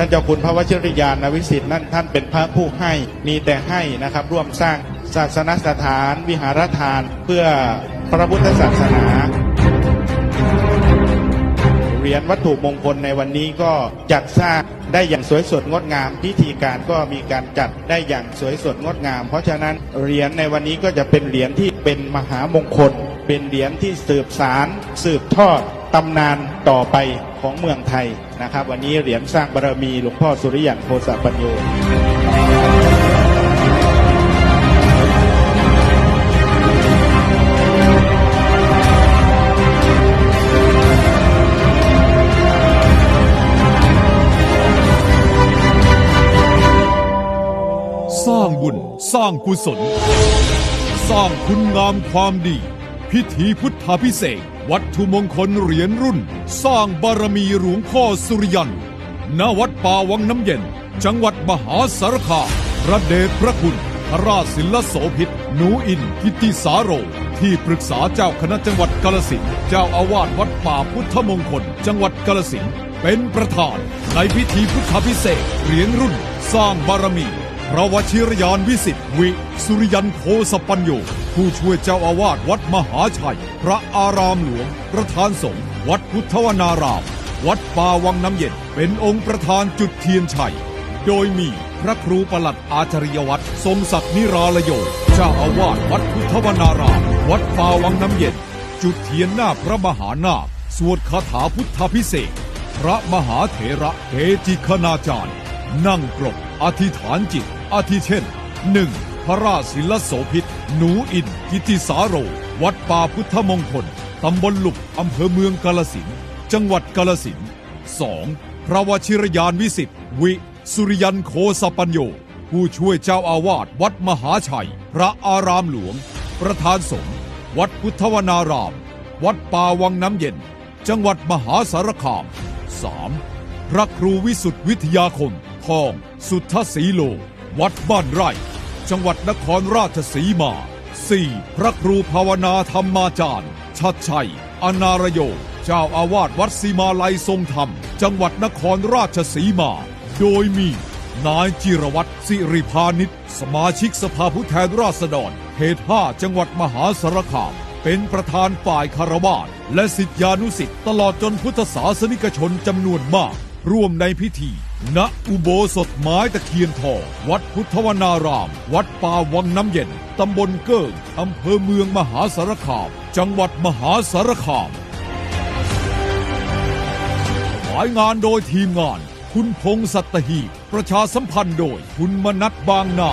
ท่านเจ้าคุณพระวชิรยานวิสิทธิ์นั่นท่านเป็นพระผู้ให้มีแต่ให้นะครับ ร่วมสร้างศาสนสถานวิหารทานเพื่อพระพุทธศาสนาเหรียญวัตถุมงคลในวันนี้ก็จัดสร้างได้อย่างสวยสดงดงาม พิธีการก็มีการจัดได้อย่างสวยสดงดงาม เพราะฉะนั้นเหรียญในวันนี้ก็จะเป็นเหรียญที่เป็นมหามงคล เป็นเหรียญที่สืบสารสืบทอด ตำนานต่อไปของเมืองไทยนะครับ วันนี้เหรียญสร้างบารมีหลวงพ่อสุริยันโพสปัญโยสร้างบุญสร้างกุศล สร้างคุณงามความดี พิธีพุทธาพิเศษ วัตถุมงคลเหรียญรุ่น สร้างบารมีหลวงพ่อสุริยันณวัดป่าวังน้ำเย็น จังหวัดมหาสารคามพระเดชพระคุณพระราชศิลโสพิษหนูอินกิติสาโร ที่ปรึกษาเจ้าคณะจังหวัดกาลสินเจ้าอาวาสวัดป่าพุทธมงคล จังหวัดกาลสินเป็นประธานในพิธีพุทธาพิเศษเหรียญรุ่น สร้างบารมี พระวชิรยานวิสิทธิวิสุริยันโคสปัญโย ผู้ช่วยเจ้าอาวาสวัดมหาชัย พระอารามหลวง ประธานสงฆ์วัดพุทธวนาราม วัดป่าวังน้ำเย็น เป็นองค์ประธานจุดเทียนชัย โดยมีพระครูประหลัดอาจริยวัตรทรงศักดิ์นิราลโย เจ้าอาวาสวัดพุทธวนาราม วัดป่าวังน้ำเย็น จุดเทียนหน้าพระมหานาคสวดคาถาพุทธพิเศษพระมหาเถระเกจิคณาจารย์ นั่งปลกอธิษฐานจิต อาทิเช่น 1. พระราชศิลโสพิษหนูอินกิติสาโร วัดป่าพุทธมงคล ตำบลหลุกอำเภอเมืองกาลสิน จังหวัดกาลสิน 2. พระวชิรยานวิสิทธิวิสุริยันโคสปัญโย ผู้ช่วยเจ้าอาวาสวัดมหาชัย พระอารามหลวง ประธานสงฆ์วัดพุทธวนาราม วัดป่าวังน้ำเย็น จังหวัดมหาสารคาม 3. พระครูวิสุทธิวิทยาคมทอง สุทธศรีโล วัดบ้านไร่ จังหวัดนครราชสีมา 4. พระครูภาวนาธรรมาจารย์ชัดชัย อนารโย เจ้าอาวาสวัดสีมาลัยทรงธรรม จังหวัดนครราชสีมา โดยมี นายจิรวัตรสิริพานิชสมาชิกสภาผู้แทนราษฎรเขต5จังหวัดมหาสารคาม เป็นประธานฝ่ายคารวาสและสิทธิานุสิทธิ์ตลอดจนพุทธศาสนิกชนจำนวนมาก ร่วมในพิธี ณอุโบสถไม้ตะเคียนทองวัดพุทธวนาราม วัดป่าวังน้ำเย็น ตำบลเกิ้งอำเภอเมืองมหาสารคาม จังหวัดมหาสารคามขายงานโดยทีมงาน คุณพงศ์สัตหีบประชาสัมพันธ์โดยคุณมนัทบางนา